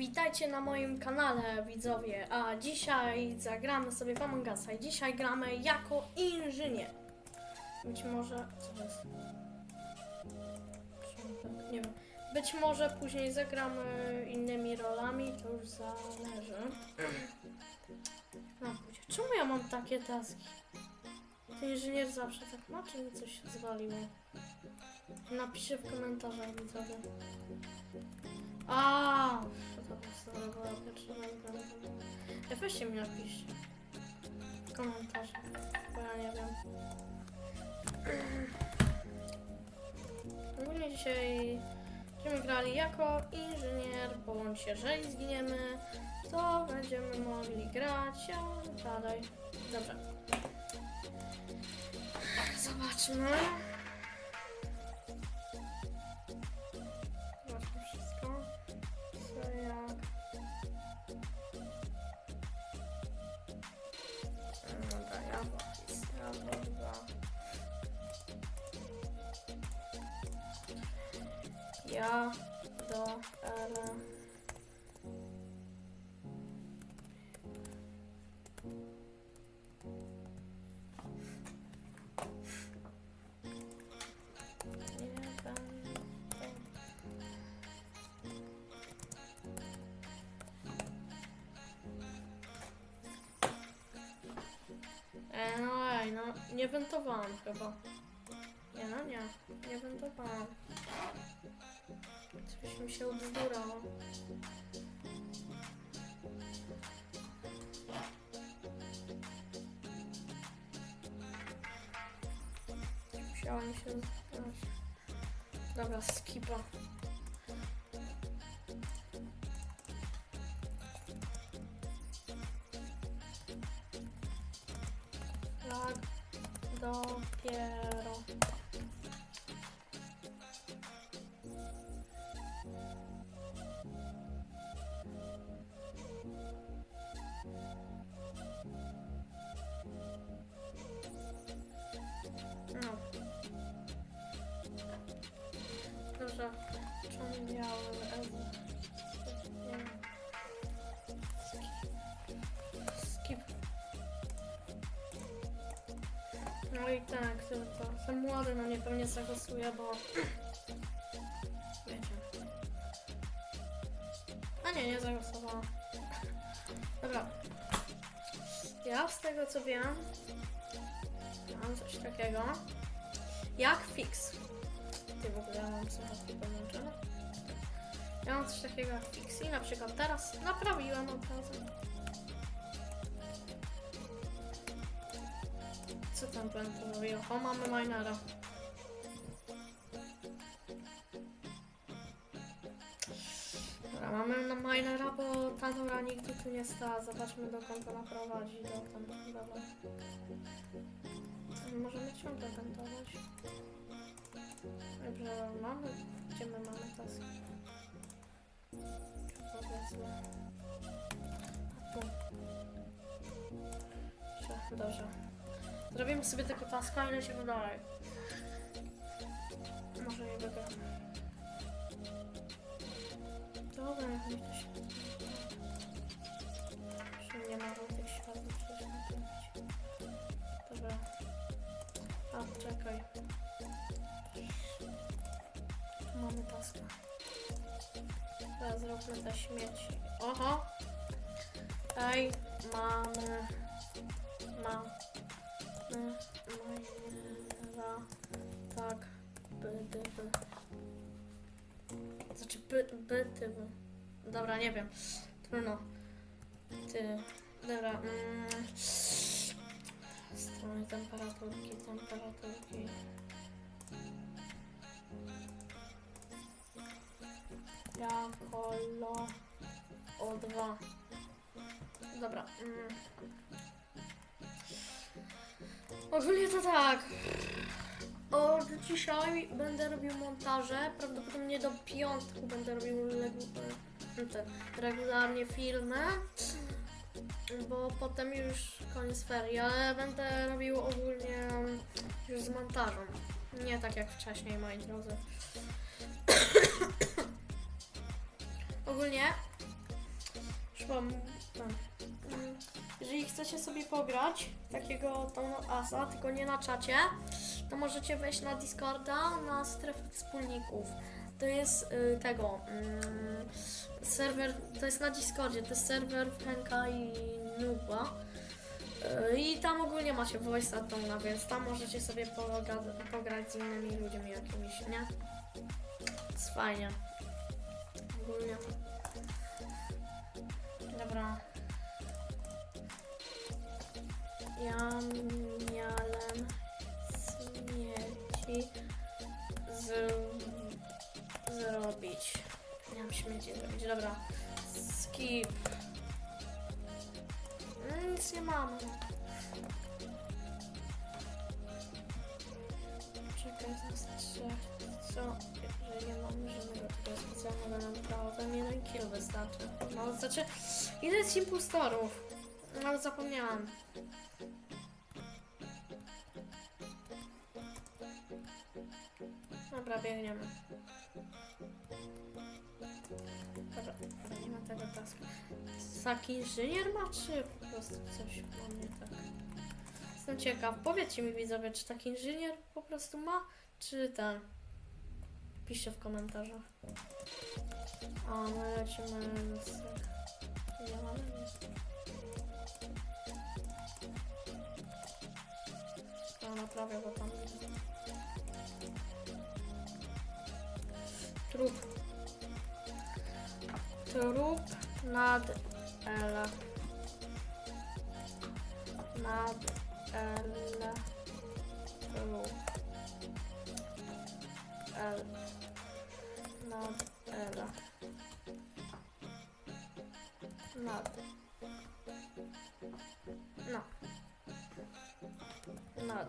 Witajcie na moim kanale widzowie, a dzisiaj zagramy sobie w Among Usa dzisiaj gramy jako inżynier. Być może... co to jest? Nie wiem. Być może później zagramy innymi rolami, to już zależy. Pójdzie. Czemu ja mam takie taski? Ten inżynier zawsze tak ma, czy mi coś zwaliło? Napiszę w komentarzach widzowie. A, to po prostu była pierwsza ręka. Ja weźcie mi napiszcie. W komentarzu, bo ja nie wiem. Ogólnie dzisiaj będziemy grali jako inżynier, bądź jeżeli zginiemy, to będziemy mogli grać a dalej. Dobrze. Zobaczmy Ja do. Jeden. E, no no nie wentowałam chyba. Nie no nie, nie wentowałam. Coś mi się ubzdurało. Musiało mi się zdarzyć. Dobra, skipa. Tak, dopiero. Nie wiem. Skip. No i tak, tylko ten młody na mnie pewnie zagłosuje, bo... Wiecie. A nie, nie zagłosowała. Dobra. Ja z tego co wiem, mam coś takiego jak fix. Ty w ogóle mam słuchawki podłączone. Ja mam coś takiego jak fix i na przykład teraz naprawiłem od razu. Co tam pan tu mówi? O, mamy minera. Dobra, mamy na minera, bo ta dobra nigdy tu nie stała. Zobaczmy dokąd ona prowadzi. Dokąd, dobra. Możemy ciągle tentować. Dobrze, mamy. Gdzie my mamy taski? Tu. Dobrze. Zrobimy sobie tego taska i lecimy dalej. Może nie wygra. Dobra, jak mi to się... Że nie ma tych światów przecież naprawić. Dobra. A, czekaj. Tu mamy taska. Teraz zróbmy te śmieci. Oho! Ej, mamy... Mamy... Majera... Tak. By, by, by. Znaczy, by, by, ty, by. Dobra, nie wiem. Trudno. Ty. Dobra. Mm. Strony temperaturki, temperaturki. Jako lo o dwa. Dobra. Mm. Ogólnie to tak. Od dzisiaj będę robił montaże. Prawdopodobnie do piątku będę robił te, regularnie filmy. Bo potem już koniec ferii, ale będę robił ogólnie już z montażem. Nie tak jak wcześniej, moi drodzy. Ogólnie wam ten. mm, Jeżeli chcecie sobie pograć takiego tą asa, tylko nie na czacie, to możecie wejść na Discorda, na strefę wspólników. To jest y, tego mm, serwer, to jest na Discordzie, to jest serwer Henka i Nuba. Y, I tam ogólnie macie voice Atona, więc tam możecie sobie poga- pograć z innymi ludźmi jakimiś, nie? Jest fajnie. Ja miałem śmieci z, zrobić. Miałem śmieci zrobić. Dobra. Skip. No, Nic nie mamy. Czekaj, znaczy, co? Jeżeli nie mamy żadnego takiego specjalnego prawa, to jeden kill wystarczy. No, znaczy, ile jest impulstorów? Nawet zapomniałam. Dobra, biegniemy. Dobra, nie ma tego tasku. Taki inżynier ma, czy po prostu coś ma nie tak? Jestem ciekaw. Powiedzcie mi widzowie, czy taki inżynier po prostu ma, czy ten? Piszcie w komentarzach. A, my lecimy z... Nie mamy nic. Naprawię, bo tam... Trup. Trup nad L. Nad L. Trup. L. Nad L. Nad. No. Nad.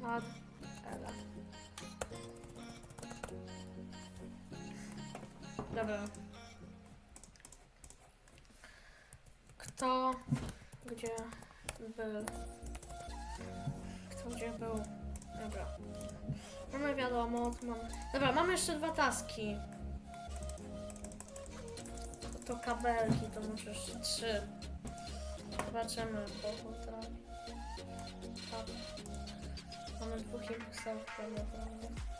Nad L. Dobra. Kto gdzie był? Kto gdzie był? Dobra. Mamy wiadomo, mam. Dobra, mamy jeszcze dwa taski. To, to kabelki, to możesz trzy. Zobaczymy, bo potrafi. Tak. Mamy dwóch impulsów prawdopodobnie.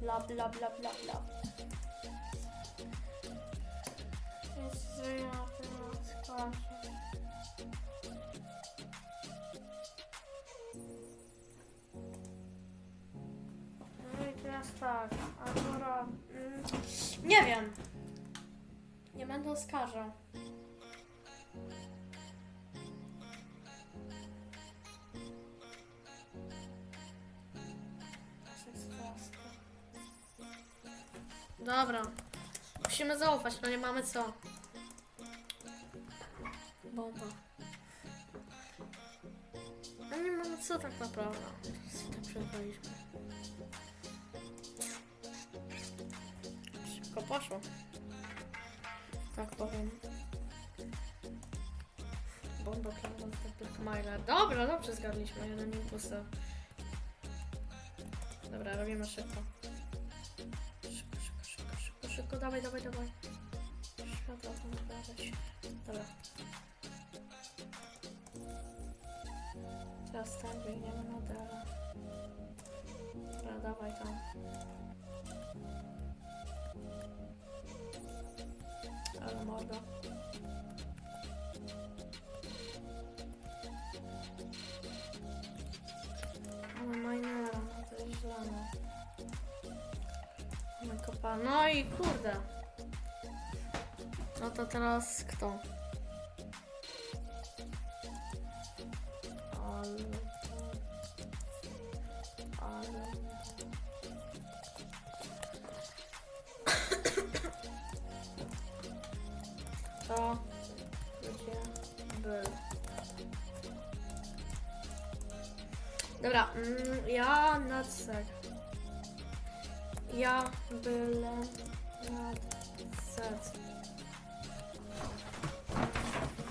Bla bla bla bla bla. Jest ja. No i teraz tak, Agora... Mm, nie wiem. Nie będę oskarżał. Dobra. Musimy zaufać, no nie mamy co. Bomba. No nie mamy co tak naprawdę. Tak przegraliśmy. Szybko poszło. Tak powiem. Bomba Clement Blackmailer. Dobra, dobrze zgadliśmy. Jeden impulsor. Dobra, robimy. Szybko, Dawaj, dawaj, dawaj. Światło tam zbierać. Dobra. Teraz tak, biegniemy na dole. Dobra, dawaj tam. Ale morda. No i kurde. No to teraz kto? Ale... Ale... To był? Dobra, mm, ja nadsek. Ja byle nad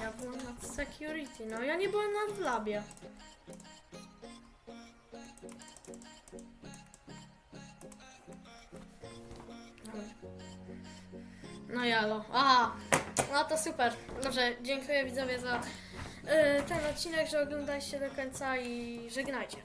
Ja byłem nad security. No ja nie byłem nad w labie. No jalo. Aha! No to super. Dobrze, dziękuję widzowie za yy, ten odcinek, że oglądaliście do końca i żegnajcie.